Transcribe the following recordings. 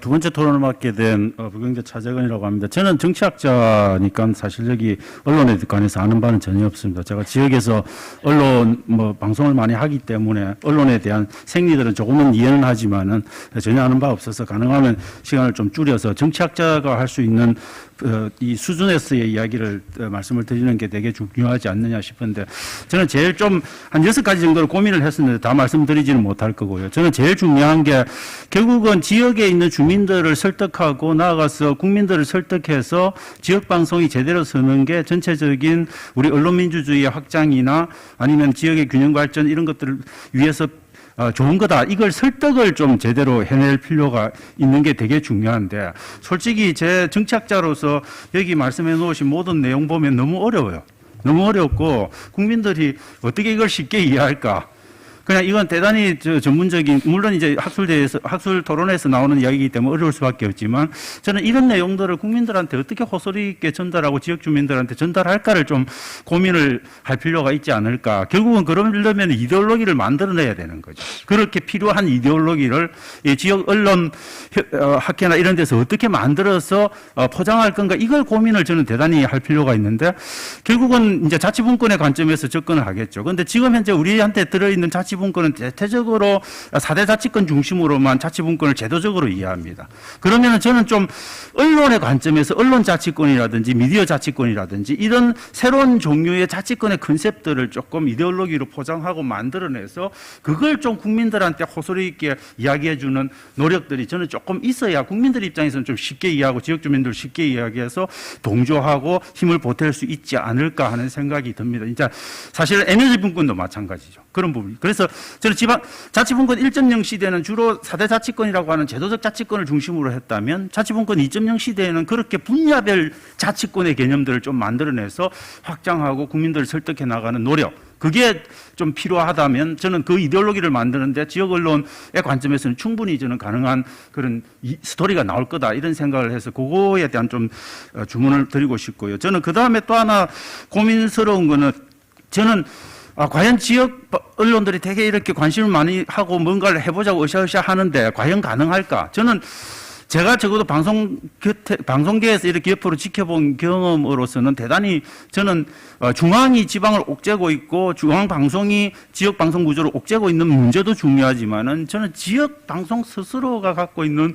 두 번째 토론을 맡게 된 어, 부경재 차재근이라고 합니다. 저는 정치학자니까 사실 여기 언론에 관해서 아는 바는 전혀 없습니다. 제가 지역에서 언론 뭐 방송을 많이 하기 때문에 언론에 대한 생리들은 조금은 이해는 하지만은 전혀 아는 바 없어서 가능하면 시간을 좀 줄여서 정치학자가 할 수 있는 어, 이 수준에서의 이야기를 어, 말씀을 드리는 게 되게 중요하지 않느냐 싶은데 저는 제일 좀 한 여섯 가지 정도로 고민을 했었는데 다 말씀드리지는 못할 거고요. 저는 제일 중요한 게 결국은 지역에 있는 주민들을 설득하고 나아가서 국민들을 설득해서 지역 방송이 제대로 서는 게 전체적인 우리 언론 민주주의의 확장이나 아니면 지역의 균형 발전 이런 것들을 위해서 어, 좋은 거다. 이걸 설득을 좀 제대로 해낼 필요가 있는 게 되게 중요한데, 솔직히 제 정치학자로서 여기 말씀해 놓으신 모든 내용 보면 너무 어려워요. 너무 어렵고, 국민들이 어떻게 이걸 쉽게 이해할까? 그냥 이건 대단히 저 전문적인 물론 이제 학술대에서 학술 토론에서 나오는 이야기이기 때문에 어려울 수밖에 없지만 저는 이런 내용들을 국민들한테 어떻게 호소리 있게 전달하고 지역 주민들한테 전달할까를 좀 고민을 할 필요가 있지 않을까. 결국은 그러려면 이데올로기를 만들어내야 되는 거죠. 그렇게 필요한 이데올로기를 이 지역 언론 혀- 어, 학회나 이런 데서 어떻게 만들어서 어, 포장할 건가 이걸 고민을 저는 대단히 할 필요가 있는데 결국은 이제 자치분권의 관점에서 접근을 하겠죠. 그런데 지금 현재 우리한테 들어있는 자치 분권은 대체적으로 4대 자치권 중심으로만 자치분권을 제도적으로 이해합니다. 그러면 저는 좀 언론의 관점에서 언론 자치권이라든지 미디어 자치권이라든지 이런 새로운 종류의 자치권의 컨셉들을 조금 이데올로기로 포장하고 만들어내서 그걸 좀 국민들한테 호소리 있게 이야기해주는 노력들이 저는 조금 있어야 국민들 입장에서는 좀 쉽게 이해하고 지역 주민들 쉽게 이야기해서 동조하고 힘을 보탤 수 있지 않을까 하는 생각이 듭니다. 진짜 사실 에너지 분권도 마찬가지죠. 그런 부분. 그래서 저는 지방 자치분권 1.0 시대는 주로 4대 자치권이라고 하는 제도적 자치권을 중심으로 했다면 자치분권 2.0 시대에는 그렇게 분야별 자치권의 개념들을 좀 만들어내서 확장하고 국민들을 설득해 나가는 노력. 그게 좀 필요하다면 저는 그 이데올로기를 만드는데 지역 언론의 관점에서는 충분히 저는 가능한 그런 이 스토리가 나올 거다 이런 생각을 해서 그거에 대한 좀 어, 주문을 드리고 싶고요. 저는 그 다음에 또 하나 고민스러운 거는 저는 아, 과연 지역 언론들이 되게 이렇게 관심을 많이 하고 뭔가를 해보자고 으쌰으쌰 하는데 과연 가능할까? 저는 제가 적어도 방송 곁에, 방송계에서 이렇게 옆으로 지켜본 경험으로서는 대단히 저는 어, 중앙이 지방을 옥죄고 있고 중앙 방송이 지역 방송 구조를 옥죄고 있는 문제도 중요하지만은 저는 지역 방송 스스로가 갖고 있는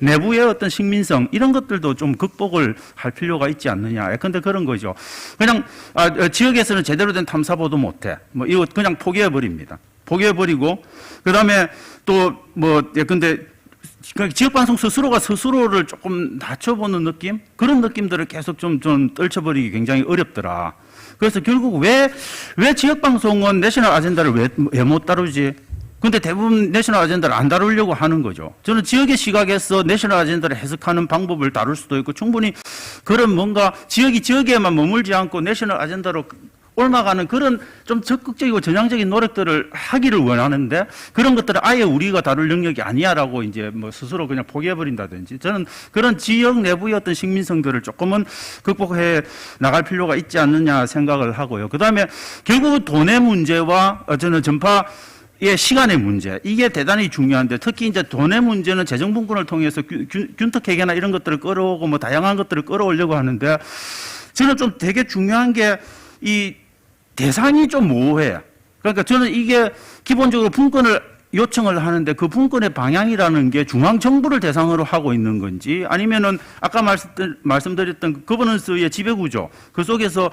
내부의 어떤 식민성 이런 것들도 좀 극복을 할 필요가 있지 않느냐. 예컨대 그런 거죠. 그냥 아, 어, 지역에서는 제대로 된 탐사보도 못해. 뭐 이거 그냥 포기해 버립니다. 포기해 버리고 그다음에 또 뭐 예컨대 그 지역방송 스스로가 스스로를 조금 낮춰보는 느낌? 그런 느낌들을 계속 좀, 좀 떨쳐버리기 굉장히 어렵더라. 그래서 결국 왜, 왜 지역방송은 내셔널 아젠다를 왜, 왜 못 다루지? 근데 대부분 내셔널 아젠다를 안 다루려고 하는 거죠. 저는 지역의 시각에서 내셔널 아젠다를 해석하는 방법을 다룰 수도 있고 충분히 그런 뭔가 지역이 지역에만 머물지 않고 내셔널 아젠다로 올라가는 그런 좀 적극적이고 전향적인 노력들을 하기를 원하는데 그런 것들을 아예 우리가 다룰 영역이 아니야라고 이제 뭐 스스로 그냥 포기해버린다든지 저는 그런 지역 내부의 어떤 식민성들을 조금은 극복해 나갈 필요가 있지 않느냐 생각을 하고요. 그 다음에 결국은 돈의 문제와 어, 저는 전파 의 시간의 문제 이게 대단히 중요한데 특히 이제 돈의 문제는 재정분권을 통해서 균특회계나 이런 것들을 끌어오고 뭐 다양한 것들을 끌어오려고 하는데 저는 좀 되게 중요한 게 이 대상이 좀 모호해. 그러니까 저는 이게 기본적으로 분권을 요청을 하는데 그 분권의 방향이라는 게 중앙 정부를 대상으로 하고 있는 건지 아니면은 아까 말씀, 말씀드렸던 그 거버넌스의 지배 구조 그 속에서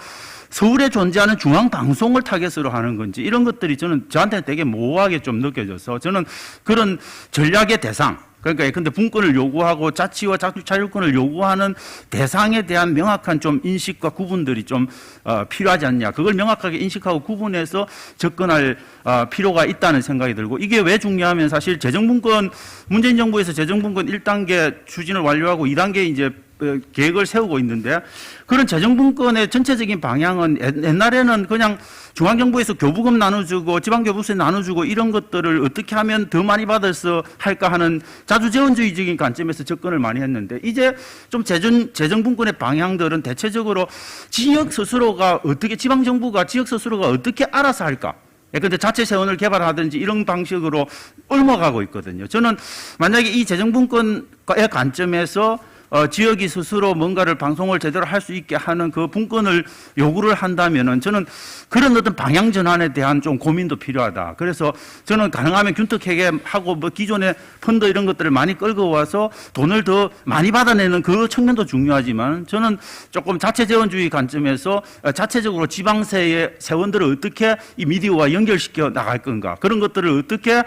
서울에 존재하는 중앙 방송을 타겟으로 하는 건지 이런 것들이 저는 저한테는 되게 모호하게 좀 느껴져서 저는 그런 전략의 대상 그러니까 근데 분권을 요구하고 자치와 자- 자율권을 요구하는 대상에 대한 명확한 좀 인식과 구분들이 좀 어, 필요하지 않냐. 그걸 명확하게 인식하고 구분해서 접근할 어, 필요가 있다는 생각이 들고 이게 왜 중요하면 사실 재정분권 문재인 정부에서 재정분권 1단계 추진을 완료하고 2단계 이제 어, 계획을 세우고 있는데 그런 재정분권의 전체적인 방향은 옛- 옛날에는 그냥 중앙정부에서 교부금 나눠주고 지방교부세 나눠주고 이런 것들을 어떻게 하면 더 많이 받아서 할까 하는 자주재원주의적인 관점에서 접근을 많이 했는데 이제 좀 재정, 재정분권의 방향들은 대체적으로 지역 스스로가 어떻게 지방정부가 지역 스스로가 어떻게 알아서 할까 예컨대 자체 세원을 개발하든지 이런 방식으로 옮아가고 있거든요. 저는 만약에 이 재정분권의 관점에서 어, 지역이 스스로 뭔가를 방송을 제대로 할 수 있게 하는 그 분권을 요구를 한다면은 저는 그런 어떤 방향 전환에 대한 좀 고민도 필요하다. 그래서 저는 가능하면 균특회계 하고 뭐 기존의 펀드 이런 것들을 많이 끌고 와서 돈을 더 많이 받아내는 그 측면도 중요하지만 저는 조금 자체 재원주의 관점에서 어, 자체적으로 지방세의 세원들을 어떻게 이 미디어와 연결시켜 나갈 건가 그런 것들을 어떻게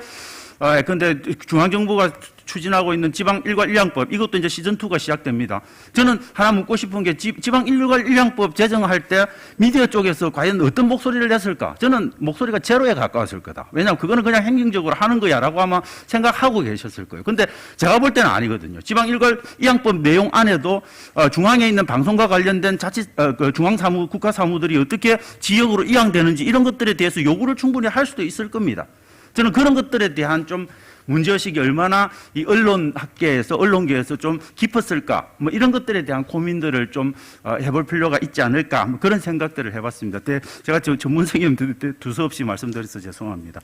아, 근데 중앙정부가 추진하고 있는 지방 일괄 일량법 이것도 이제 시즌 2가 시작됩니다. 저는 하나 묻고 싶은 게 지, 지방 일괄 일량법 제정할 때 미디어 쪽에서 과연 어떤 목소리를 냈을까? 저는 목소리가 제로에 가까웠을 거다. 왜냐하면 그거는 그냥 행정적으로 하는 거야라고 아마 생각하고 계셨을 거예요. 근데 제가 볼 때는 아니거든요. 지방 일괄 일량법 내용 안에도 어, 중앙에 있는 방송과 관련된 자치 어, 그 중앙 사무 국가 사무들이 어떻게 지역으로 이양되는지 이런 것들에 대해서 요구를 충분히 할 수도 있을 겁니다. 저는 그런 것들에 대한 좀 문제의식이 얼마나 이 언론 학계에서 언론계에서 좀 깊었을까 뭐 이런 것들에 대한 고민들을 좀 어, 해볼 필요가 있지 않을까 뭐 그런 생각들을 해봤습니다. 대- 제가 저 전문성이 두서없이 말씀드려서 죄송합니다.